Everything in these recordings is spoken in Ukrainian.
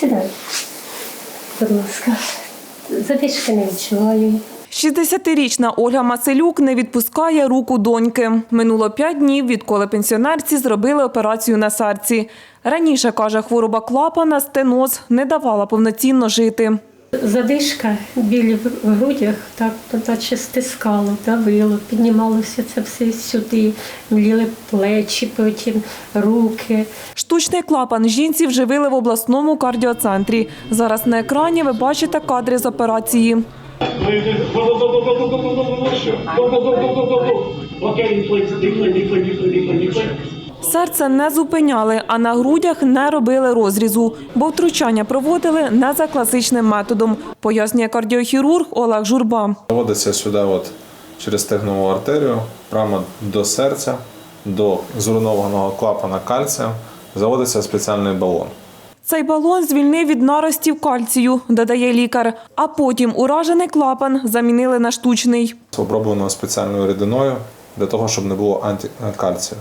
Сідай. Будь ласка. Задишки не відчуваю. 60-річна Ольга Маселюк не відпускає руку доньки. Минуло п'ять днів, відколи пенсіонерці зробили операцію на серці. Раніше, каже, хвороба клапана, стеноз не давала повноцінно жити. Задишка, білі в грудях, так наче стискало, давило, піднімалося це все сюди, мліли плечі, потім руки. Штучний клапан жінці вживили в обласному кардіоцентрі. Зараз на екрані ви бачите кадри з операції. Окей, Серце не зупиняли, а на грудях не робили розрізу, бо втручання проводили не за класичним методом, пояснює кардіохірург Олег Журба. Заводиться сюди от через стегнову артерію, прямо до серця, до зруйнованого клапана кальція, заводиться спеціальний балон. Цей балон звільнив від наростів кальцію, додає лікар. А потім уражений клапан замінили на штучний. Оброблено спеціальною рідиною для того, щоб не було антикальцію.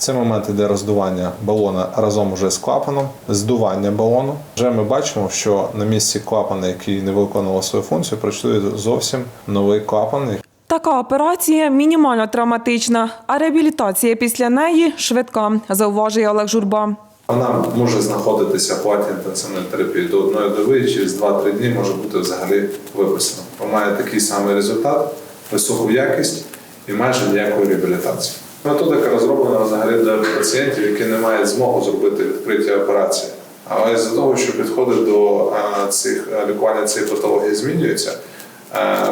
Це момент іде роздування балона разом уже з клапаном, здування балону. Вже ми бачимо, що на місці клапана, який не виконував свою функцію, працює зовсім новий клапан, Така операція мінімально травматична, а реабілітація після неї швидка, зауважує Олег Журба. Вона може знаходитися в платі інтенсивної терапії до одної доби, і через 2-3 дні може бути взагалі виписана. Вона має такий самий результат, високу якість і майже ніякої реабілітації. Методика розроблена взагалі для пацієнтів, які не мають змогу зробити відкриті операції. Але з-за того, що підходи до цих а, лікування цієї патології змінюються,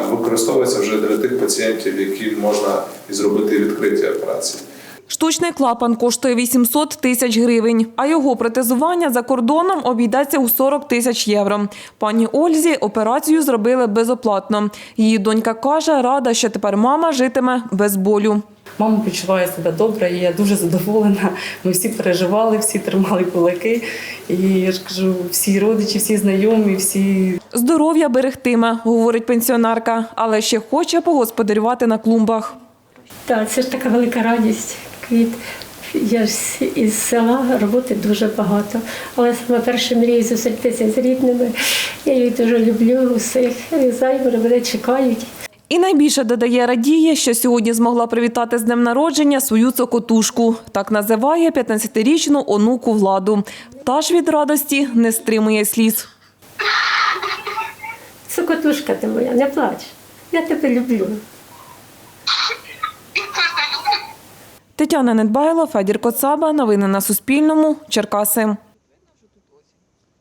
використовується вже для тих пацієнтів, які можна і зробити відкриті операції. Штучний клапан коштує 800 тисяч гривень, а його протезування за кордоном обійдеться у 40 тисяч євро. Пані Ользі операцію зробили безоплатно. Її донька каже, рада, що тепер мама житиме без болю. Мама почуває себе добре, і я дуже задоволена. Ми всі переживали, всі тримали кулаки. І я ж кажу, всі родичі, всі знайомі, всі Здоров'я берегтиме, говорить пенсіонерка, але ще хоче погосподарювати на клумбах. Так, це ж така велика радість. Квіт. Я ж із села роботи дуже багато. Але саме перша мрія зустрітися з рідними. Я їх дуже люблю, усіх знаю, мене чекають. І найбільше додає радіє, що сьогодні змогла привітати з днем народження свою цокотушку. Так називає 15-річну онуку владу. Та ж від радості не стримує сліз. Сокотушка ти моя, не плач. Я тебе люблю. Тетяна Недбайло, Федір Коцаба. Новини на Суспільному. Черкаси.